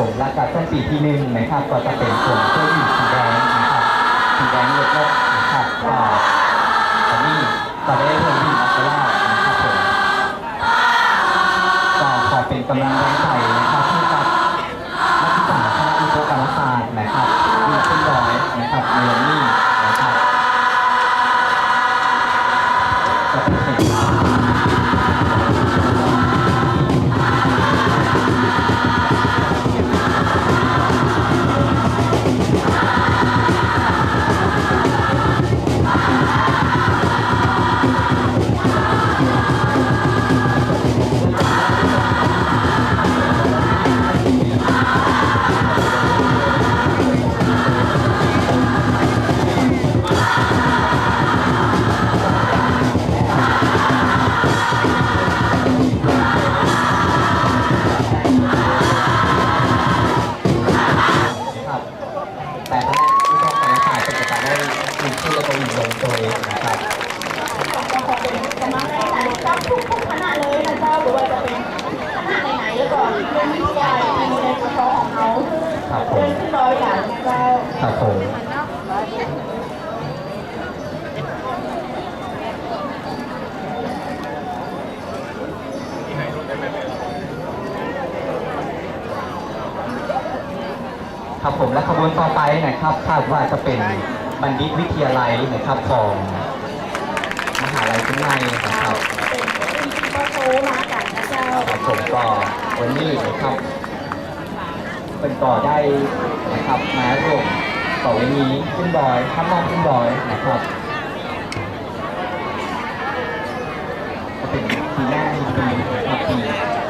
ผมและการต้นปีที่หนึ่งนะครับก็จะเป็นส่วนเสื้อยืดสีแดงนะครับสีแดงเล็กๆนะครับก็ตอนนี้ก็ได้เพิ่มวิ่งอัตรานะครับผมก็ขอเป็นกำลังแรงใจนะครับให้กับนักศึกษาคณะอุปกรรมศาสตร์นะครับมีขึ้นร้อยนะครับในวันนี้ และขบวนต่อไปนะครับคาดว่าจะเป็นบัณฑิตวิทยาลัยนะครับของมหาลัยขึ้นในนะครับเป็นที่ก็โตมากันนะเจ้าครับผมก็วันนี้นะครับเป็นต่อได้นะครับมาร่วมต่อวันนี้ขึ้นดอยข้ามนอกขึ้นดอยนะครับก็เป็นปีหน้าปีปีนะครับปี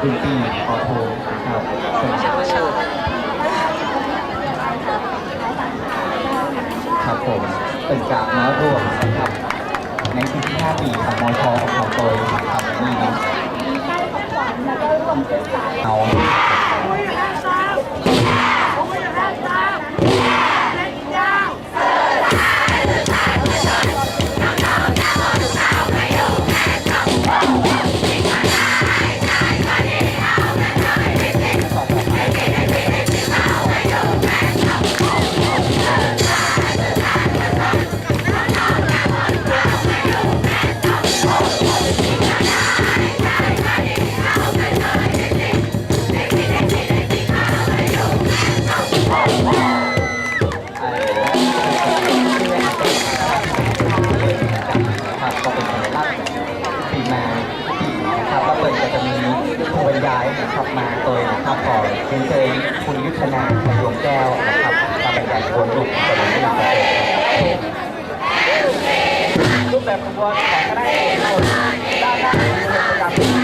ปีปีขอโทษนะครับ ผมเป็นกราบมาร่วมนะครับ ในปีที่5ปีของมชของของตัวนะครับนี่เนาะมีค่ายของขวัญแล้วก็ร่วมศึกษาเอา ยุทธนาขยวงแก้วนะครับมาบรรยายบนรูปกระดานนี้ครับรูปแบบขบวนของคณะเอกชนด้านหน้าเป็นกิจกรรม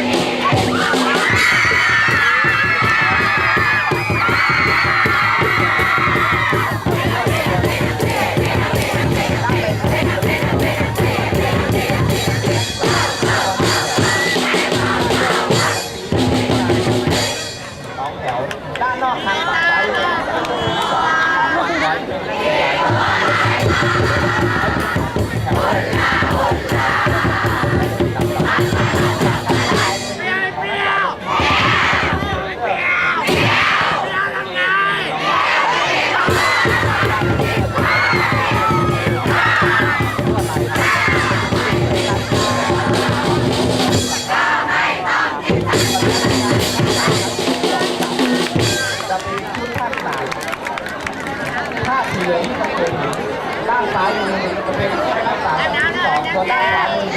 ถวด้านนอกทางฝั่งซ้ายมือ รือที่